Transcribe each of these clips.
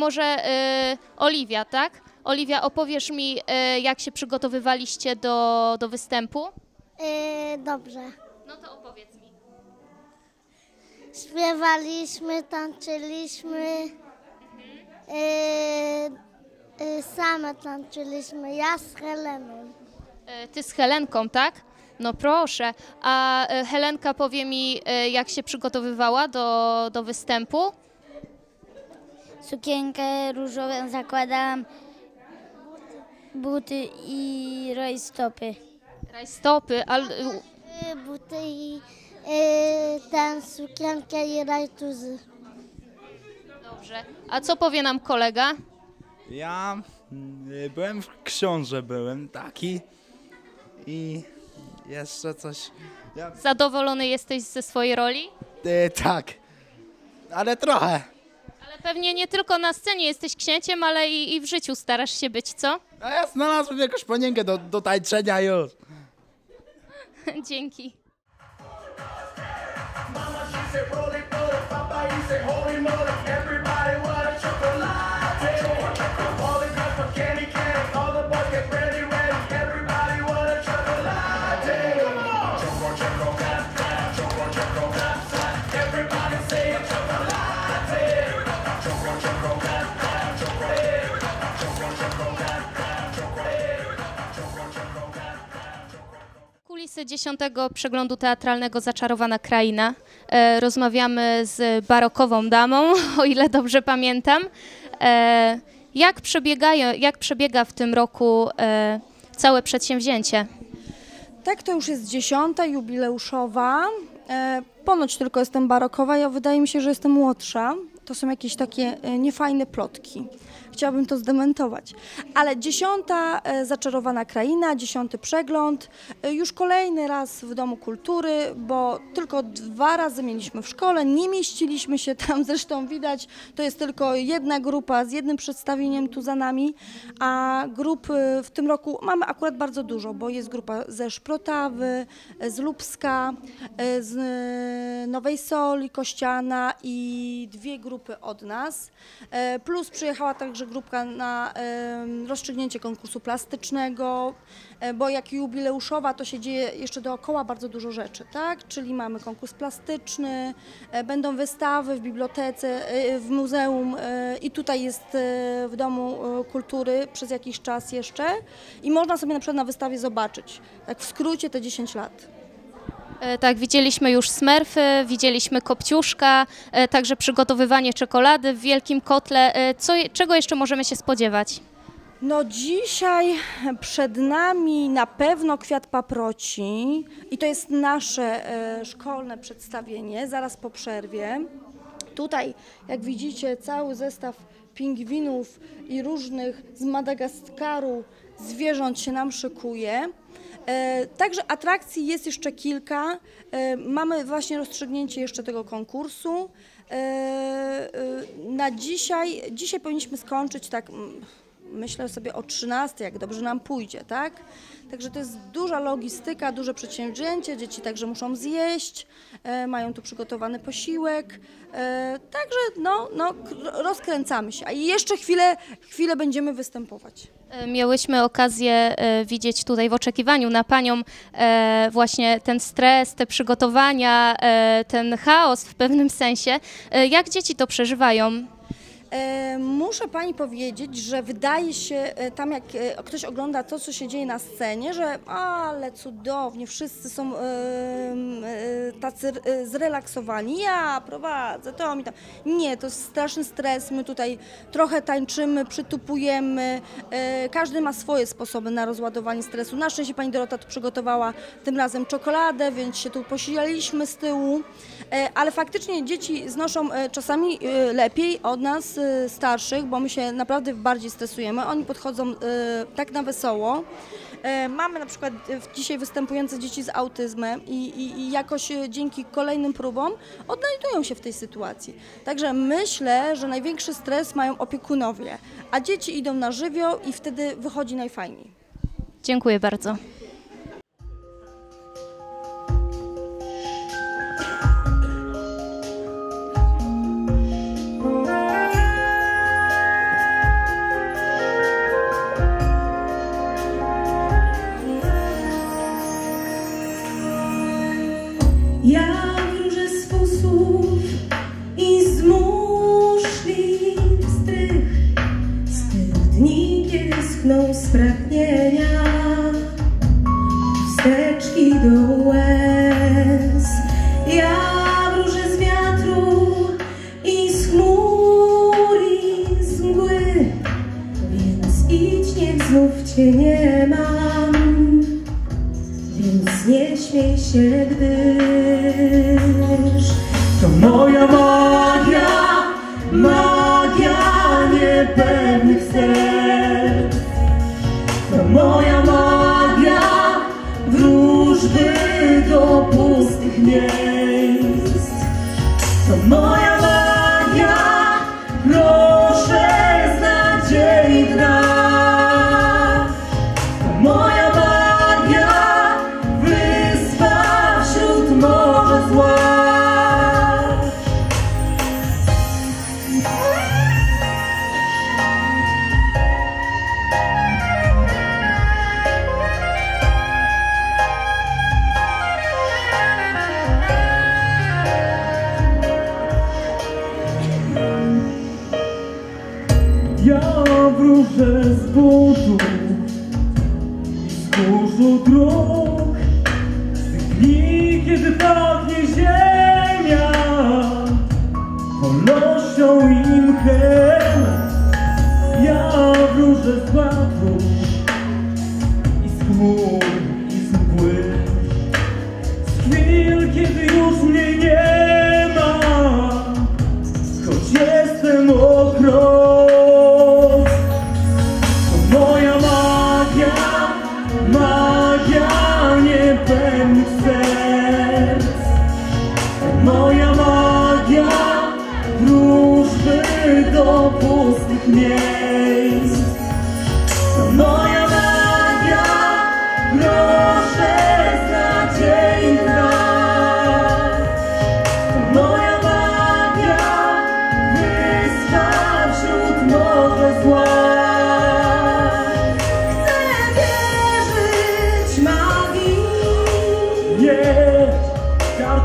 może y, Oliwia, tak? Oliwia, opowiesz mi, y, jak się przygotowywaliście do, do występu? Yy, dobrze. No to opowiedz mi. Śpiewaliśmy, tańczyliśmy. Yy, same tańczyliśmy. Ja z Heleną. Ty z Helenką, tak? No proszę. A Helenka powie mi, jak się przygotowywała do, do występu? Sukienkę różową zakładałam, buty i rajstopy. Rajstopy, ale Yy, buty i yy, tę sukienkę i rajtuzy. dobrze. A co powie nam kolega? Ja mm, byłem w książę, byłem taki i jeszcze coś. Ja, Zadowolony jesteś ze swojej roli? e, tak, ale trochę. Ale pewnie nie tylko na scenie jesteś księciem, ale i, i w życiu starasz się być, co? A ja znalazłem jakąś panienkę do, do tańczenia już. Dzięki. Kulisy dziesiątego przeglądu teatralnego Zaczarowana Kraina. E, rozmawiamy z barokową damą, o ile dobrze pamiętam. E, jak, jak przebiega w tym roku e, całe przedsięwzięcie? Tak, to już jest dziesiąta, jubileuszowa. Ponoć tylko jestem barokowa, ja wydaje mi się, że jestem młodsza. To są jakieś takie e, niefajne plotki. Chciałabym to zdementować. Ale dziesiąta e, zaczarowana kraina, dziesiąty przegląd, e, już kolejny raz w Domu Kultury, bo tylko dwa razy mieliśmy w szkole, nie mieściliśmy się tam, zresztą widać, to jest tylko jedna grupa z jednym przedstawieniem tu za nami, a grup w tym roku mamy akurat bardzo dużo, bo jest grupa ze Szprotawy, z Lubska, z Nowej Soli, Kościana i dwie grupy od nas, E, plus przyjechała także grupka na rozstrzygnięcie konkursu plastycznego, e, bo jak jubileuszowa to się dzieje jeszcze dookoła bardzo dużo rzeczy, tak? Czyli mamy konkurs plastyczny, e, będą wystawy w bibliotece, w muzeum i tutaj jest w Domu Kultury przez jakiś czas jeszcze i można sobie na przykład na wystawie zobaczyć, tak w skrócie te 10 lat. E, Tak, widzieliśmy już smerfy, widzieliśmy kopciuszka, e, także przygotowywanie czekolady w wielkim kotle. E, Co, czego jeszcze możemy się spodziewać? No dzisiaj przed nami na pewno kwiat paproci i to jest nasze szkolne przedstawienie, zaraz po przerwie. Tutaj, jak widzicie, cały zestaw pingwinów i różnych z Madagaskaru zwierząt się nam szykuje. E, Także atrakcji jest jeszcze kilka. E, Mamy właśnie rozstrzygnięcie jeszcze tego konkursu. E, Na dzisiaj, dzisiaj powinniśmy skończyć tak, myślę sobie o 13, jak dobrze nam pójdzie, tak? Także to jest duża logistyka, duże przedsięwzięcie, dzieci także muszą zjeść, e, mają tu przygotowany posiłek, e, także no, no, rozkręcamy się, a jeszcze chwilę, chwilę będziemy występować. E, Miałyśmy okazję widzieć tutaj w oczekiwaniu na Panią właśnie ten stres, te przygotowania, ten chaos w pewnym sensie. Jak dzieci to przeżywają? E, muszę pani powiedzieć, że wydaje się, e, tam jak e, ktoś ogląda to, co się dzieje na scenie, że ale cudownie, wszyscy są tacy zrelaksowani. Ja prowadzę, to mi tam. Nie, to jest straszny stres. My tutaj trochę tańczymy, przytupujemy. Każdy ma swoje sposoby na rozładowanie stresu. Na szczęście pani Dorota tu przygotowała tym razem czekoladę, więc się tu posiliśmy z tyłu. E, ale faktycznie dzieci znoszą e, czasami e, lepiej od nas starszych, bo my się naprawdę bardziej stresujemy. Oni podchodzą tak na wesoło. Mamy na przykład dzisiaj występujące dzieci z autyzmem i, i, i jakoś dzięki kolejnym próbom odnajdują się w tej sytuacji. Także myślę, że największy stres mają opiekunowie, a dzieci idą na żywioł i wtedy wychodzi najfajniej. Dziękuję bardzo. znów Cię nie mam, więc nie śmiej się, gdyż to moja magia, magia niepewnych serc. To moja magia wróżby do pustych miejsc. To moja wróżę z budu i z kurzu dróg Z dni, kiedy pachnie ziemia Wolnością i mchem. Ja wróżę z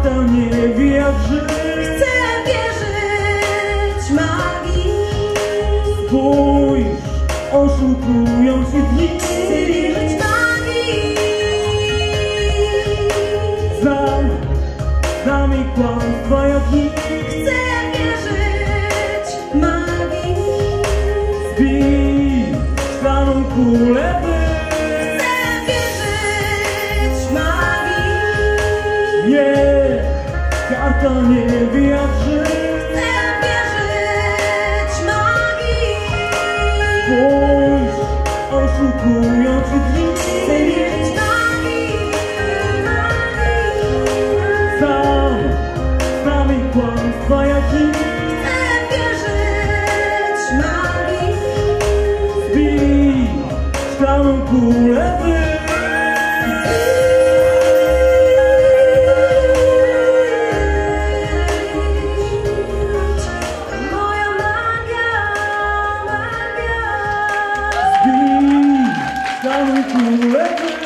karta nie wie jak żyć. Chcę wierzyć magii. Spójrz, oszukują się dni. Chcę wierzyć magii. Znam Znam i kłamstwa jak nikt Chcę wierzyć magii Zbij szklaną kulę karta nie wie jak żyć Chcę wierzyć magii. Spójrz, oszukują ci dni Chcę wierzyć magii, magii. Sam Znam i kłamstwa jak nikt Chcę wierzyć magii. Zbij szklaną kulę magia Zbij szklaną kulę by